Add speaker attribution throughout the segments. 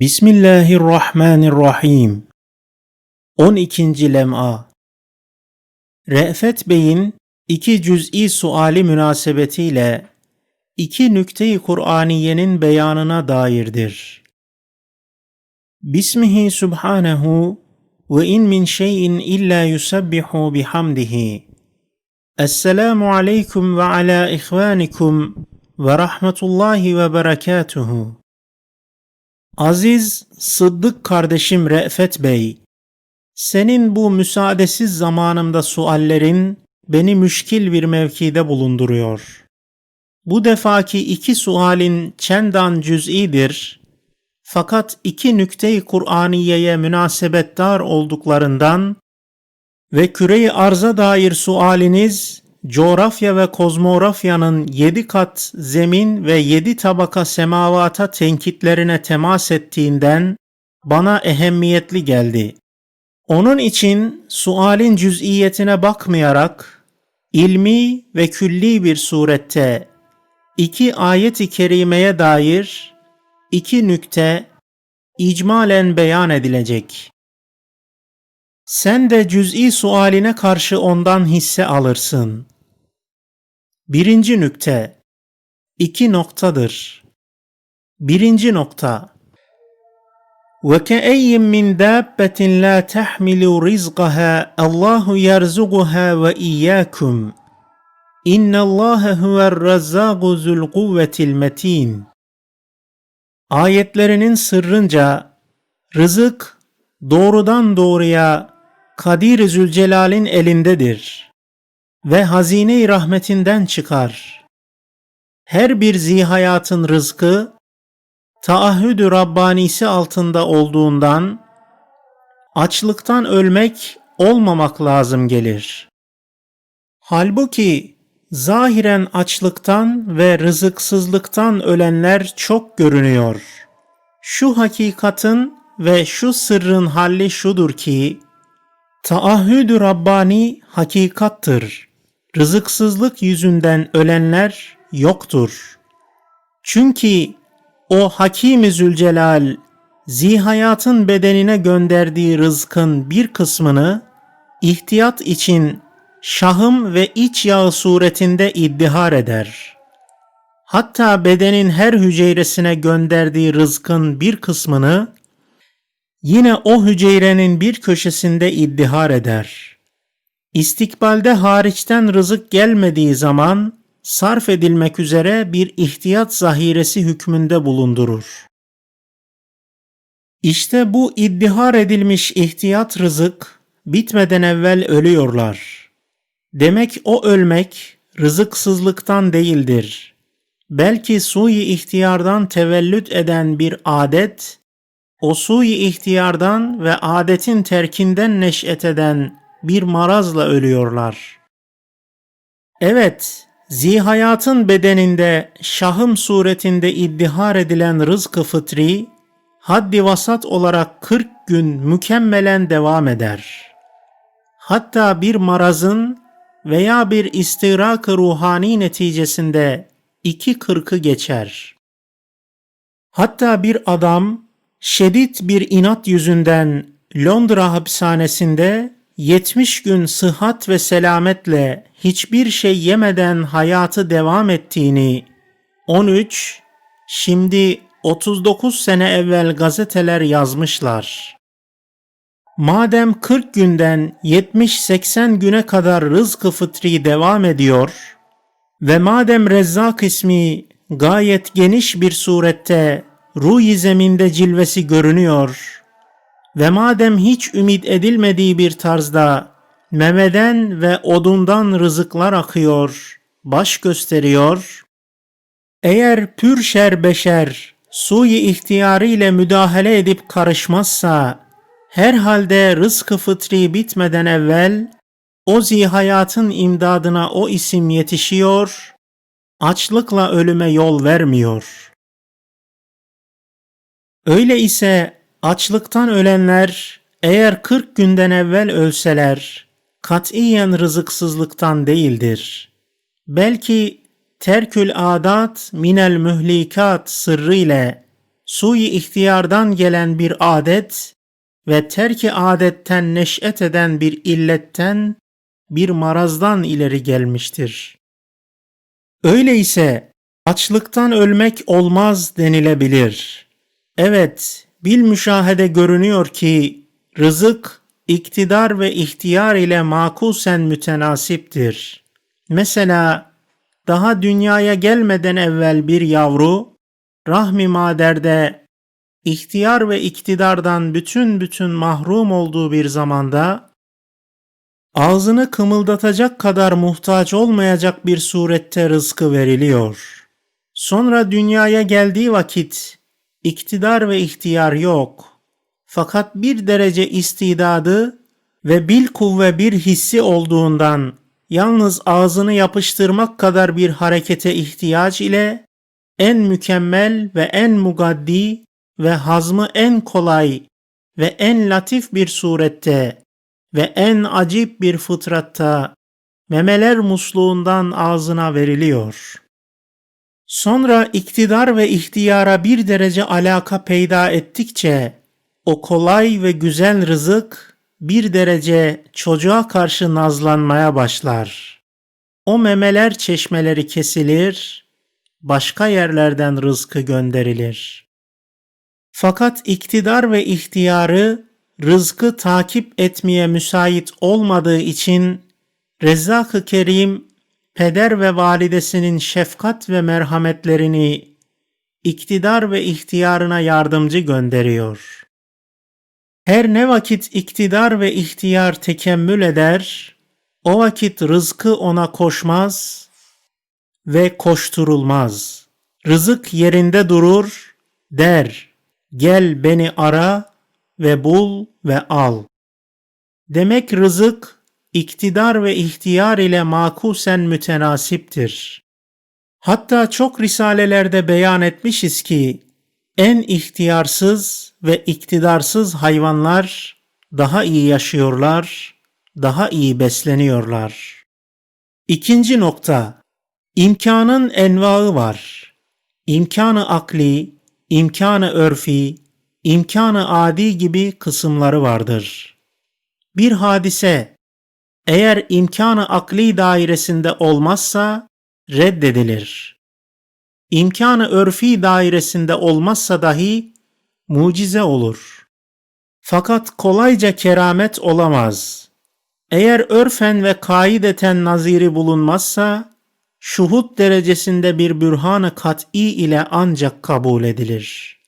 Speaker 1: Bismillahirrahmanirrahim. 12. lem'a Re'fet Bey'in iki cüz'i suali münasebetiyle iki nükte-i Kur'aniyenin beyanına dairdir. Bismihi subhanehu ve in min şeyin illa yusabbihu bihamdihi. Esselamu aleyküm ve ala ihvanikum ve rahmetullahi ve berekatuhu. Aziz Sıddık kardeşim Re'fet Bey, senin bu müsaadesiz zamanımda suallerin beni müşkil bir mevkide bulunduruyor. Bu defaki iki sualin çendan cüz'idir. Fakat iki nükte-i Kur'aniyeye münasebetdar olduklarından ve küre-i arza dair sualiniz coğrafya ve kozmografyanın yedi kat zemin ve yedi tabaka semavata tenkitlerine temas ettiğinden bana ehemmiyetli geldi. Onun için sualin cüz'iyetine bakmayarak ilmi ve külli bir surette iki ayet-i kerimeye dair iki nükte icmalen beyan edilecek. Sen de cüz'i sualine karşı ondan hisse alırsın. Birinci nükte iki noktadır. Birinci nokta وَكَأَيٍّ مِّن دَابَّةٍ لَا تَحْمِلُ رِزْقَهَا اللّٰهُ يَرْزُقُهَا وَإِيَّاكُمْ اِنَّ اللّٰهَ هُوَ الرَّزَّاقُ ذُو الْقُوَّةِ الْمَتِينَ Ayetlerinin sırrınca rızık doğrudan doğruya Kadir Zülcelal'in elindedir ve hazine-i rahmetinden çıkar. Her bir zihayatın rızkı taahhüdü Rabbanisi altında olduğundan açlıktan ölmek olmamak lazım gelir. Halbuki zahiren açlıktan ve rızıksızlıktan ölenler çok görünüyor. Şu hakikatin ve şu sırrın halli şudur ki, taahhüdü Rabbani hakikattır. Rızıksızlık yüzünden ölenler yoktur. Çünkü o Hakim-i Zülcelal, zihayatın bedenine gönderdiği rızkın bir kısmını ihtiyat için şahım ve iç yağı suretinde iddihar eder. Hatta bedenin her hücresine gönderdiği rızkın bir kısmını yine o hücrenin bir köşesinde iddihar eder. İstikbalde hariçten rızık gelmediği zaman sarf edilmek üzere bir ihtiyat zahiresi hükmünde bulundurur. İşte bu iddihar edilmiş ihtiyat rızık bitmeden evvel ölüyorlar. Demek o ölmek rızıksızlıktan değildir. Belki sui ihtiyardan tevellüt eden bir adet, o ihtiyardan ve adetin terkinden neş'et eden bir marazla ölüyorlar. Evet, zihayatın bedeninde şahım suretinde iddihar edilen rızkı fıtri, haddi vasat olarak 40 gün mükemmelen devam eder. Hatta bir marazın veya bir istirak ruhani neticesinde iki kırkı geçer. Hatta bir adam şiddet bir inat yüzünden Londra hapishanesinde 70 gün sıhhat ve selametle hiçbir şey yemeden hayatı devam ettiğini 13 şimdi 39 sene evvel gazeteler yazmışlar. Madem 40 günden 70-80 güne kadar rızkı fıtri devam ediyor ve madem Rezzak ismi gayet geniş bir surette ruh zeminde cilvesi görünüyor ve madem hiç ümit edilmediği bir tarzda memeden ve odundan rızıklar akıyor, baş gösteriyor, eğer pürşer beşer suyi ihtiyarı ile müdahale edip karışmazsa, herhalde rızkı fıtri bitmeden evvel o zihayatın imdadına o isim yetişiyor, açlıkla ölüme yol vermiyor. Öyle ise açlıktan ölenler eğer 40 günden evvel ölseler katiyen rızıksızlıktan değildir. Belki terkül adat minel mühlikat sırrı ile sui ihtiyardan gelen bir adet ve terki adetten neş'et eden bir illetten, bir marazdan ileri gelmiştir. Öyleyse açlıktan ölmek olmaz denilebilir. Evet, bil müşahede görünüyor ki rızık iktidar ve ihtiyar ile makusen mütenasiptir. Mesela daha dünyaya gelmeden evvel bir yavru rahmi maderde ihtiyar ve iktidardan bütün bütün mahrum olduğu bir zamanda ağzını kımıldatacak kadar muhtaç olmayacak bir surette rızkı veriliyor. Sonra dünyaya geldiği vakit iktidar ve ihtiyar yok. Fakat bir derece istidadı ve bil kuvve bir hissi olduğundan yalnız ağzını yapıştırmak kadar bir harekete ihtiyaç ile en mükemmel ve en mugaddi ve hazmı en kolay ve en latif bir surette ve en acip bir fıtratta memeler musluğundan ağzına veriliyor. Sonra iktidar ve ihtiyara bir derece alaka peyda ettikçe o kolay ve güzel rızık bir derece çocuğa karşı nazlanmaya başlar. O memeler çeşmeleri kesilir, başka yerlerden rızkı gönderilir. Fakat iktidar ve ihtiyarı rızkı takip etmeye müsait olmadığı için Rezzak-ı Kerim peder ve validesinin şefkat ve merhametlerini iktidar ve ihtiyarına yardımcı gönderiyor. Her ne vakit iktidar ve ihtiyar tekemmül eder, o vakit rızkı ona koşmaz ve koşturulmaz. Rızık yerinde durur, der, gel beni ara ve bul ve al. Demek rızık, iktidar ve ihtiyar ile makusen mütenasiptir. Hatta çok risalelerde beyan etmişiz ki, en ihtiyarsız ve iktidarsız hayvanlar daha iyi yaşıyorlar, daha iyi besleniyorlar. İkinci nokta, imkanın envaı var. İmkanı akli, imkanı örfi, imkanı adi gibi kısımları vardır. Bir hadise eğer imkanı akli dairesinde olmazsa reddedilir. İmkanı örfi dairesinde olmazsa dahi mucize olur. Fakat kolayca keramet olamaz. Eğer örfen ve kaideten naziri bulunmazsa, şuhut derecesinde bir bürhanı kat'i ile ancak kabul edilir.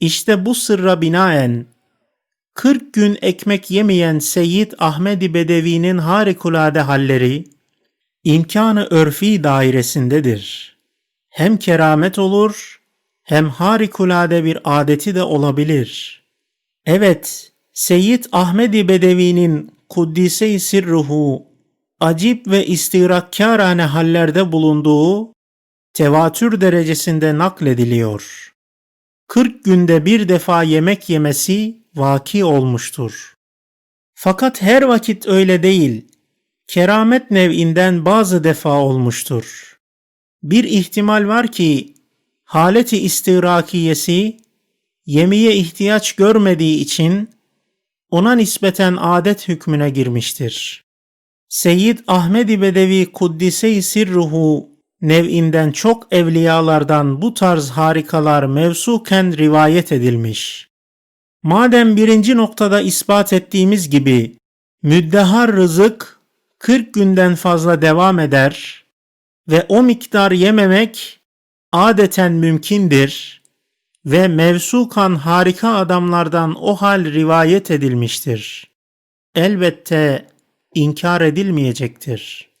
Speaker 1: İşte bu sırra binaen 40 gün ekmek yemeyen Seyyid Ahmedi Bedevi'nin harikulade halleri imkanı örfi dairesindedir. Hem keramet olur hem harikulade bir adeti de olabilir. Evet, Seyyid Ahmedi Bedevi'nin Kuddise-i Sirruhu acip ve istirakkârane hallerde bulunduğu tevatür derecesinde naklediliyor. 40 günde bir defa yemek yemesi vaki olmuştur. Fakat her vakit öyle değil. Keramet nev'inden bazı defa olmuştur. Bir ihtimal var ki haleti istirakiyesi yemeye ihtiyaç görmediği için ona nispeten adet hükmüne girmiştir. Seyyid Ahmedi Bedevi Kuddise-i Sirruhu nev'inden çok evliyalardan bu tarz harikalar mevsuken rivayet edilmiş. Madem birinci noktada ispat ettiğimiz gibi müddehar rızık 40 günden fazla devam eder ve o miktar yememek adeten mümkündür ve mevsukan harika adamlardan o hal rivayet edilmiştir. Elbette inkar edilmeyecektir.